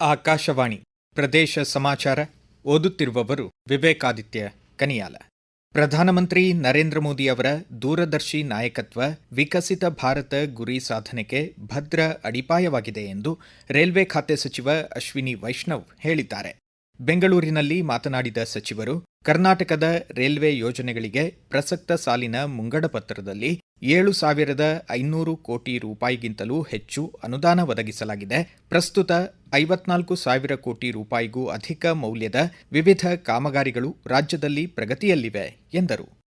ಆಕಾಶವಾಣಿ ಪ್ರದೇಶ ಸಮಾಚಾರ ಓದುತ್ತಿರುವವರು ವಿವೇಕಾದಿತ್ಯ ಕನಿಯಾಲ. ಪ್ರಧಾನಮಂತ್ರಿ ನರೇಂದ್ರ ಮೋದಿ ಅವರ ದೂರದರ್ಶಿ ನಾಯಕತ್ವ ವಿಕಸಿತ ಭಾರತ ಗುರಿ ಸಾಧನೆಗೆ ಭದ್ರ ಅಡಿಪಾಯವಾಗಿದೆ ಎಂದು ರೈಲ್ವೆ ಖಾತೆ ಸಚಿವ ಅಶ್ವಿನಿ ವೈಷ್ಣವ್ ಹೇಳಿದ್ದಾರೆ. ಬೆಂಗಳೂರಿನಲ್ಲಿ ಮಾತನಾಡಿದ ಸಚಿವರು, ಕರ್ನಾಟಕದ ರೈಲ್ವೆ ಯೋಜನೆಗಳಿಗೆ ಪ್ರಸಕ್ತ ಸಾಲಿನ ಮುಂಗಡ ಪತ್ರದಲ್ಲಿ ಏಳು ಸಾವಿರದ ಐನೂರು ಕೋಟಿ ರೂಪಾಯಿಗಿಂತಲೂ ಹೆಚ್ಚು ಅನುದಾನ ಒದಗಿಸಲಾಗಿದೆ. ಪ್ರಸ್ತುತ ಐವತ್ನಾಲ್ಕು ಸಾವಿರ ಕೋಟಿ ರೂಪಾಯಿಗೂ ಅಧಿಕ ಮೌಲ್ಯದ ವಿವಿಧ ಕಾಮಗಾರಿಗಳು ರಾಜ್ಯದಲ್ಲಿ ಪ್ರಗತಿಯಲ್ಲಿವೆ, ಎಂದರು.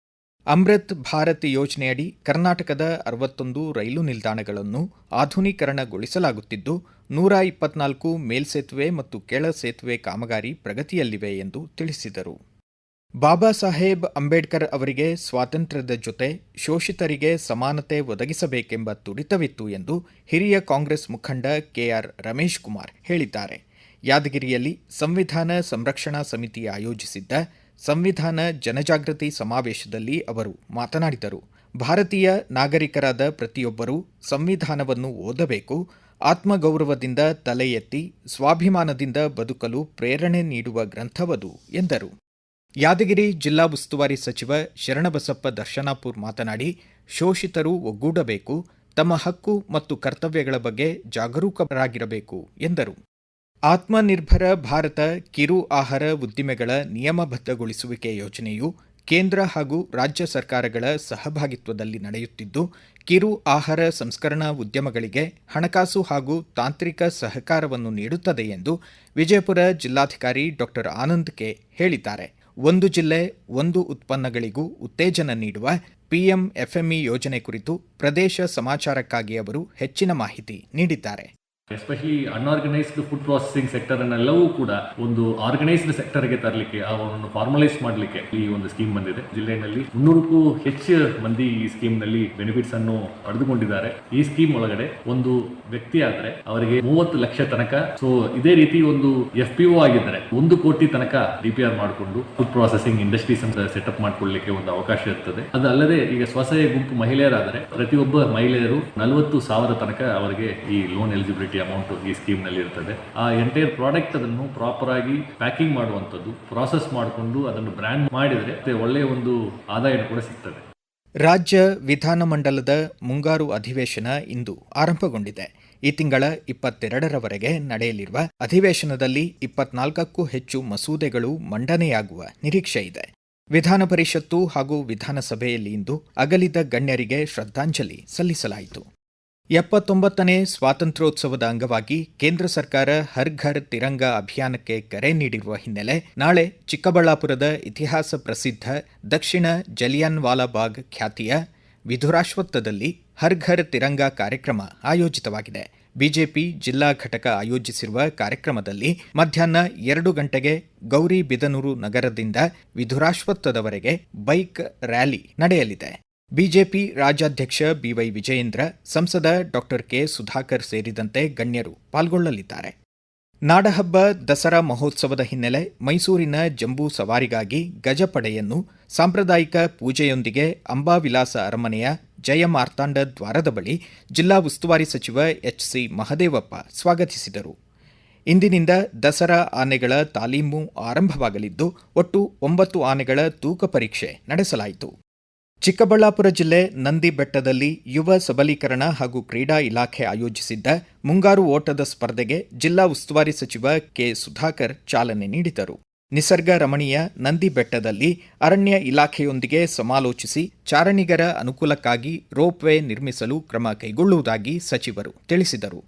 ಅಮೃತ್ ಭಾರತ್ ಯೋಜನೆಯಡಿ ಕರ್ನಾಟಕದ ಅರವತ್ತೊಂದು ರೈಲು ನಿಲ್ದಾಣಗಳನ್ನು ಆಧುನೀಕರಣಗೊಳಿಸಲಾಗುತ್ತಿದ್ದು, ನೂರ ಇಪ್ಪತ್ನಾಲ್ಕು ಮೇಲ್ಸೇತುವೆ ಮತ್ತು ಕೆಳ ಸೇತುವೆ ಕಾಮಗಾರಿ ಪ್ರಗತಿಯಲ್ಲಿವೆ ಎಂದು ತಿಳಿಸಿದರು. ಬಾಬಾ ಸಾಹೇಬ್ ಅಂಬೇಡ್ಕರ್ ಅವರಿಗೆ ಸ್ವಾತಂತ್ರ್ಯದ ಜೊತೆ ಶೋಷಿತರಿಗೆ ಸಮಾನತೆ ಒದಗಿಸಬೇಕೆಂಬ ತುಡಿತವಿತ್ತು ಎಂದು ಹಿರಿಯ ಕಾಂಗ್ರೆಸ್ ಮುಖಂಡ ಕೆಆರ್ ರಮೇಶ್ ಕುಮಾರ್ ಹೇಳಿದ್ದಾರೆ. ಯಾದಗಿರಿಯಲ್ಲಿ ಸಂವಿಧಾನ ಸಂರಕ್ಷಣಾ ಸಮಿತಿ ಆಯೋಜಿಸಿದ್ದ ಸಂವಿಧಾನ ಜನಜಾಗೃತಿ ಸಮಾವೇಶದಲ್ಲಿ ಅವರು ಮಾತನಾಡಿದರು. ಭಾರತೀಯ ನಾಗರಿಕರಾದ ಪ್ರತಿಯೊಬ್ಬರೂ ಸಂವಿಧಾನವನ್ನು ಓದಬೇಕು, ಆತ್ಮಗೌರವದಿಂದ ತಲೆ ಎತ್ತಿ ಸ್ವಾಭಿಮಾನದಿಂದ ಬದುಕಲು ಪ್ರೇರಣೆ ನೀಡುವ ಗ್ರಂಥವದು, ಎಂದರು. ಯಾದಗಿರಿ ಜಿಲ್ಲಾ ಉಸ್ತುವಾರಿ ಸಚಿವ ಶರಣಬಸಪ್ಪ ದರ್ಶನಾಪುರ್ ಮಾತನಾಡಿ, ಶೋಷಿತರು ಒಗ್ಗೂಡಬೇಕು, ತಮ್ಮ ಹಕ್ಕು ಮತ್ತು ಕರ್ತವ್ಯಗಳ ಬಗ್ಗೆ ಜಾಗರೂಕರಾಗಿರಬೇಕು, ಎಂದರು. ಆತ್ಮನಿರ್ಭರ ಭಾರತ ಕಿರು ಆಹಾರ ಉದ್ದಿಮೆಗಳ ನಿಯಮಬದ್ಧಗೊಳಿಸುವಿಕೆ ಯೋಜನೆಯು ಕೇಂದ್ರ ಹಾಗೂ ರಾಜ್ಯ ಸರ್ಕಾರಗಳ ಸಹಭಾಗಿತ್ವದಲ್ಲಿ ನಡೆಯುತ್ತಿದ್ದು, ಕಿರು ಆಹಾರ ಸಂಸ್ಕರಣಾ ಉದ್ಯಮಗಳಿಗೆ ಹಣಕಾಸು ಹಾಗೂ ತಾಂತ್ರಿಕ ಸಹಕಾರವನ್ನು ನೀಡುತ್ತದೆ ಎಂದು ವಿಜಯಪುರ ಜಿಲ್ಲಾಧಿಕಾರಿ ಡಾಕ್ಟರ್ ಆನಂದ್ ಕೆ ಹೇಳಿದ್ದಾರೆ. ಒಂದು ಜಿಲ್ಲೆ, ಒಂದು ಉತ್ಪನ್ನಗಳಿಗೂ ಉತ್ತೇಜನ ನೀಡುವ ಪಿಎಂ ಎಫ್ಎಂಇ ಯೋಜನೆ ಕುರಿತು ಪ್ರದೇಶ ಸಮಾಚಾರಕ್ಕಾಗಿ ಅವರು ಹೆಚ್ಚಿನ ಮಾಹಿತಿ ನೀಡಿದ್ದಾರೆ. Especially unorganised food processing sector ಅನ್ನೆಲ್ಲವೂ ಕೂಡ ಒಂದು ಆರ್ಗನೈಸ್ಡ್ ಸೆಕ್ಟರ್ಗೆ ತರಲಿಕ್ಕೆ ಅವನ್ನು ಫಾರ್ಮಲೈಸ್ ಮಾಡಲಿಕ್ಕೆ ಈ ಒಂದು ಸ್ಕೀಮ್ ಬಂದಿದೆ. ಜಿಲ್ಲೆಯಲ್ಲಿ ಮುನ್ನೂರಕ್ಕೂ ಹೆಚ್ಚು ಮಂದಿ ಈ ಸ್ಕೀಮ್ನಲ್ಲಿ ಬೆನಿಫಿಟ್ಸ್ ಅನ್ನು ಪಡೆದುಕೊಂಡಿದ್ದಾರೆ. ಈ ಸ್ಕೀಮ್ ಒಳಗಡೆ ಒಂದು ವ್ಯಕ್ತಿ ಆದ್ರೆ ಅವರಿಗೆ ಮೂವತ್ತು ಲಕ್ಷ ತನಕ ಸೊ ಇದೇ ರೀತಿ ಒಂದು ಎಫ್ ಪಿ ಒ ಆಗಿದ್ದರೆ ಒಂದು ಕೋಟಿ ತನಕ ಡಿ ಪಿ ಮಾಡಿಕೊಂಡು ಫುಡ್ ಪ್ರಾಸೆಸಿಂಗ್ ಇಂಡಸ್ಟ್ರೀಸ್ ಅಂತ ಸೆಟಪ್ ಮಾಡ್ಕೊಳ್ಳಿಕ್ಕೆ ಒಂದು ಅವಕಾಶ ಇರ್ತದೆ. ಅದಲ್ಲದೆ ಈಗ ಸ್ವಸಹಾಯ ಗುಂಪು ಮಹಿಳೆಯರಾದರೆ ಪ್ರತಿಯೊಬ್ಬ ಮಹಿಳೆಯರು ನಲವತ್ತು ಸಾವಿರ ತನಕ ಅವರಿಗೆ ಈ ಲೋನ್ ಎಲಿಜಿಬಿಲಿಟಿ ಅಮೌಂಟ್ ಈ ಸ್ಕೀಮ್ನಲ್ಲಿ ಇರ್ತದೆ. ಆ ಎಂಟೈರ್ ಪ್ರಾಡಕ್ಟ್ ಅದನ್ನು ಪ್ರಾಪರ್ ಆಗಿ ಪ್ಯಾಕಿಂಗ್ ಮಾಡುವಂಥದ್ದು ಪ್ರಾಸೆಸ್ ಮಾಡಿಕೊಂಡು ಅದನ್ನು ಬ್ರ್ಯಾಂಡ್ ಮಾಡಿದ್ರೆ ಒಳ್ಳೆಯ ಒಂದು ಆದಾಯ ಕೂಡ ಸಿಗ್ತದೆ. ರಾಜ್ಯ ವಿಧಾನಮಂಡಲದ ಮುಂಗಾರು ಅಧಿವೇಶನ ಇಂದು ಆರಂಭಗೊಂಡಿದೆ. ಈ ತಿಂಗಳ ಇಪ್ಪತ್ತೆರಡರವರೆಗೆ ನಡೆಯಲಿರುವ ಅಧಿವೇಶನದಲ್ಲಿ ಇಪ್ಪತ್ನಾಲ್ಕಕ್ಕೂ ಹೆಚ್ಚು ಮಸೂದೆಗಳು ಮಂಡನೆಯಾಗುವ ನಿರೀಕ್ಷೆ ಇದೆ. ವಿಧಾನ ಪರಿಷತ್ತು ಹಾಗೂ ವಿಧಾನಸಭೆಯಲ್ಲಿ ಇಂದು ಅಗಲಿದ ಗಣ್ಯರಿಗೆ ಶ್ರದ್ಧಾಂಜಲಿ ಸಲ್ಲಿಸಲಾಯಿತು. ಎಪ್ಪತ್ತೊಂಬತ್ತನೇ ಸ್ವಾತಂತ್ರ್ಯೋತ್ಸವದ ಅಂಗವಾಗಿ ಕೇಂದ್ರ ಸರ್ಕಾರ ಹರ್ ಘರ್ ತಿರಂಗ ಅಭಿಯಾನಕ್ಕೆ ಕರೆ ನೀಡಿರುವ ಹಿನ್ನೆಲೆ ನಾಳೆ ಚಿಕ್ಕಬಳ್ಳಾಪುರದ ಇತಿಹಾಸ ಪ್ರಸಿದ್ಧ ದಕ್ಷಿಣ ಜಲಿಯನ್ ವಾಲಾಬಾಗ್ ಖ್ಯಾತಿಯ ವಿಧುರಾಶ್ವತ್ಥದಲ್ಲಿ ಹರ್ ಘರ್ ತಿರಂಗ ಕಾರ್ಯಕ್ರಮ ಆಯೋಜಿತವಾಗಿದೆ. ಬಿಜೆಪಿ ಜಿಲ್ಲಾ ಘಟಕ ಆಯೋಜಿಸಿರುವ ಕಾರ್ಯಕ್ರಮದಲ್ಲಿ ಮಧ್ಯಾಹ್ನ ಎರಡು ಗಂಟೆಗೆ ಗೌರಿಬಿದನೂರು ನಗರದಿಂದ ವಿಧುರಾಶ್ವತ್ಥದವರೆಗೆ ಬೈಕ್ ರ್ಯಾಲಿ ನಡೆಯಲಿದೆ. ಬಿಜೆಪಿ ರಾಜ್ಯಾಧ್ಯಕ್ಷ B Y Vijayendra, Vijayendra doctor K Sudhakar ಸೇರಿದಂತೆ ಗಣ್ಯರು ಪಾಲ್ಗೊಳ್ಳಲಿದ್ದಾರೆ. ನಾಡಹಬ್ಬ ದಸರಾ ಮಹೋತ್ಸವದ ಹಿನ್ನೆಲೆ ಮೈಸೂರಿನ ಜಂಬೂ ಸವಾರಿಗಾಗಿ ಗಜಪಡೆಯನ್ನು ಸಾಂಪ್ರದಾಯಿಕ ಪೂಜೆಯೊಂದಿಗೆ ಅಂಬಾವಿಲಾಸ ಅರಮನೆಯ ಜಯ ಮಾರ್ತಾಂಡ ದ್ವಾರದ ಬಳಿ ಜಿಲ್ಲಾ ಉಸ್ತುವಾರಿ ಸಚಿವ ಎಚ್ಸಿ ಮಹದೇವಪ್ಪ ಸ್ವಾಗತಿಸಿದರು. ಇಂದಿನಿಂದ ದಸರಾ ಆನೆಗಳ ತಾಲೀಮು ಆರಂಭವಾಗಲಿದ್ದು, ಒಟ್ಟು ಒಂಬತ್ತು ಆನೆಗಳ ತೂಕ ಪರೀಕ್ಷೆ ನಡೆಸಲಾಯಿತು. ಚಿಕ್ಕಬಳ್ಳಾಪುರ ಜಿಲ್ಲೆ ನಂದಿ ಬೆಟ್ಟದಲ್ಲಿ ಯುವ ಸಬಲೀಕರಣ ಹಾಗೂ ಕ್ರೀಡಾ ಇಲಾಖೆ ಆಯೋಜಿಸಿದ್ದ ಮುಂಗಾರು ಓಟದ ಸ್ಪರ್ಧೆಗೆ ಜಿಲ್ಲಾ ಉಸ್ತುವಾರಿ ಸಚಿವ ಕೆ. ಸುಧಾಕರ್ ಚಾಲನೆ ನೀಡಿದರು. ನಿಸರ್ಗ ರಮಣೀಯ ನಂದಿ ಬೆಟ್ಟದಲ್ಲಿ ಅರಣ್ಯ ಇಲಾಖೆಯೊಂದಿಗೆ ಸಮಾಲೋಚಿಸಿ ಚಾರಣಿಗರ ಅನುಕೂಲಕ್ಕಾಗಿ ರೋಪ್ವೇ ನಿರ್ಮಿಸಲು ಕ್ರಮ ಕೈಗೊಳ್ಳುವುದಾಗಿ ಸಚಿವರು ತಿಳಿಸಿದರು.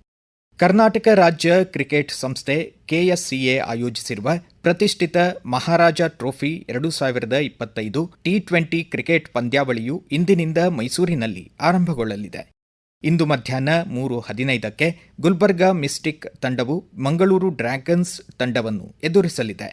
ಕರ್ನಾಟಕ ರಾಜ್ಯ ಕ್ರಿಕೆಟ್ ಸಂಸ್ಥೆ ಕೆಎಸ್ಸಿಎ ಆಯೋಜಿಸಿರುವ ಪ್ರತಿಷ್ಠಿತ ಮಹಾರಾಜ ಟ್ರೋಫಿ ಎರಡು ಸಾವಿರದ ಇಪ್ಪತ್ತೈದು ಟಿ ಟ್ವೆಂಟಿ ಕ್ರಿಕೆಟ್ ಪಂದ್ಯಾವಳಿಯು ಇಂದಿನಿಂದ ಮೈಸೂರಿನಲ್ಲಿ ಆರಂಭಗೊಳ್ಳಲಿದೆ. ಇಂದು ಮಧ್ಯಾಹ್ನ ಮೂರು ಹದಿನೈದಕ್ಕೆ ಗುಲ್ಬರ್ಗಾ ಮಿಸ್ಟಿಕ್ ತಂಡವು ಮಂಗಳೂರು ಡ್ರ್ಯಾಗನ್ಸ್ ತಂಡವನ್ನು ಎದುರಿಸಲಿದೆ.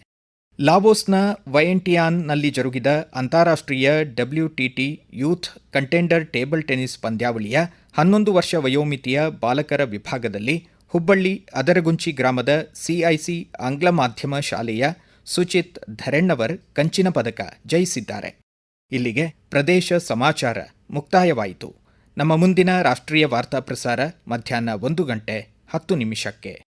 ಲಾವೋಸ್ನ ವಯಂಟಿಯಾನ್ನಲ್ಲಿ ಜರುಗಿದ ಅಂತಾರಾಷ್ಟ್ರೀಯ WTT youth contender table tennis ಪಂದ್ಯಾವಳಿಯ ಹನ್ನೊಂದು ವರ್ಷ ವಯೋಮಿತಿಯ ಬಾಲಕರ ವಿಭಾಗದಲ್ಲಿ ಹುಬ್ಬಳ್ಳಿ ಅದರಗುಂಚಿ ಗ್ರಾಮದ ಸಿಐಸಿ ಆಂಗ್ಲ ಮಾಧ್ಯಮ ಶಾಲೆಯ ಸುಚಿತ್ ಧರೆಣ್ಣವರ್ ಕಂಚಿನ ಪದಕ ಜಯಿಸಿದ್ದಾರೆ. ಇಲ್ಲಿಗೆ ಪ್ರದೇಶ ಸಮಾಚಾರ ಮುಕ್ತಾಯವಾಯಿತು. ನಮ್ಮ ಮುಂದಿನ ರಾಷ್ಟ್ರೀಯ ವಾರ್ತಾ ಪ್ರಸಾರ ಮಧ್ಯಾಹ್ನ ಒಂದು ಗಂಟೆ ಹತ್ತು ನಿಮಿಷಕ್ಕೆ.